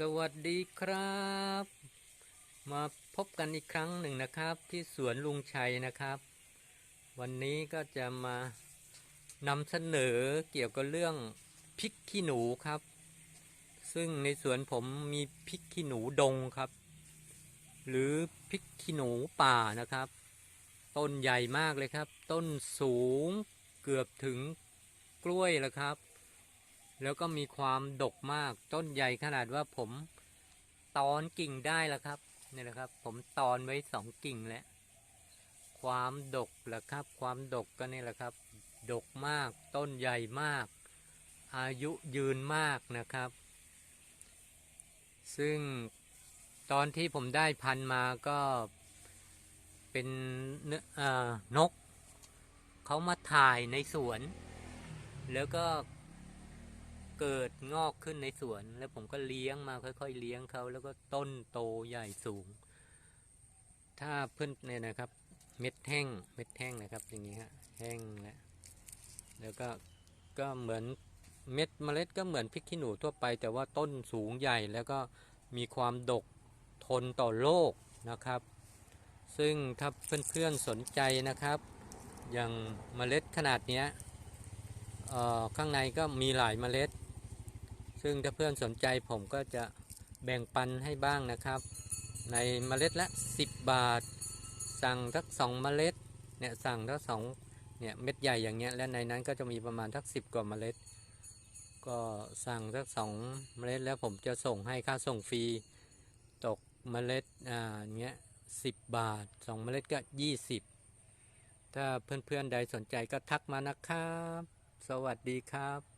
สวัสดีครับ มาพบกันอีกครั้งหนึ่งนะครับ ที่สวนลุงชัยนะครับ วันนี้ก็จะมานำเสนอเกี่ยวกับเรื่องพริกขี้หนูครับ ซึ่งในสวนผมมีพริกขี้หนูดงครับ หรือพริกขี้หนูป่านะครับ ต้นใหญ่มากเลยครับ ต้นสูงเกือบถึงกล้วยแล้วครับ แล้วก็มีความดกมากต้นใหญ่ขนาดว่าผมตอนกิ่งได้แล้วครับนี่แหละครับ ผมตอนไว้สองกิ่งแล้วความดกแหละครับ ความดกก็นี่แหละครับ ดกมากต้นใหญ่มาก อายุยืนมากนะครับ ซึ่งตอนที่ผมได้พันมาก็เป็นเนื้ออ่อนกเขามาถ่ายในสวน แล้วก็ เกิดงอกขึ้นในสวน แล้วผมก็เลี้ยงมาค่อย ๆ เลี้ยงเขาแล้วก็ต้นโตใหญ่สูง ถ้าเพื่อนเนี่ยนะครับ เม็ดแห้งเม็ดแห้งนะครับ อย่างนี้ฮะแห้งแล้วแล้วก็ก็เหมือนเม็ดเมล็ดก็เหมือนพริกขี้หนูทั่วไป แต่ว่าต้นสูงใหญ่แล้วก็มีความดกทนต่อโรคนะครับ ซึ่งถ้าเพื่อนๆสนใจนะครับ อย่างเมล็ดขนาดเนี้ยข้างในก็มีหลายเมล็ด ซึ่งถ้าเพื่อนสนใจผมก็จะแบ่งปันให้บ้างนะครับ ในเมล็ดละ 10 บาท สั่งทักสองเมล็ดเนี่ยสั่งทักสองเนี่ยเม็ดใหญ่อย่างเงี้ยและในนั้นก็จะมีประมาณทัก10กว่าเมล็ด ก็สั่งทักสองเมล็ดแล้วผมจะส่งให้ค่าส่งฟรีตกเมล็ดอ่าอย่างเงี้ยสิบบาทสองเมล็ดก็20ถ้าเพื่อนๆใดสนใจก็ทักมานะครับ สวัสดีครับ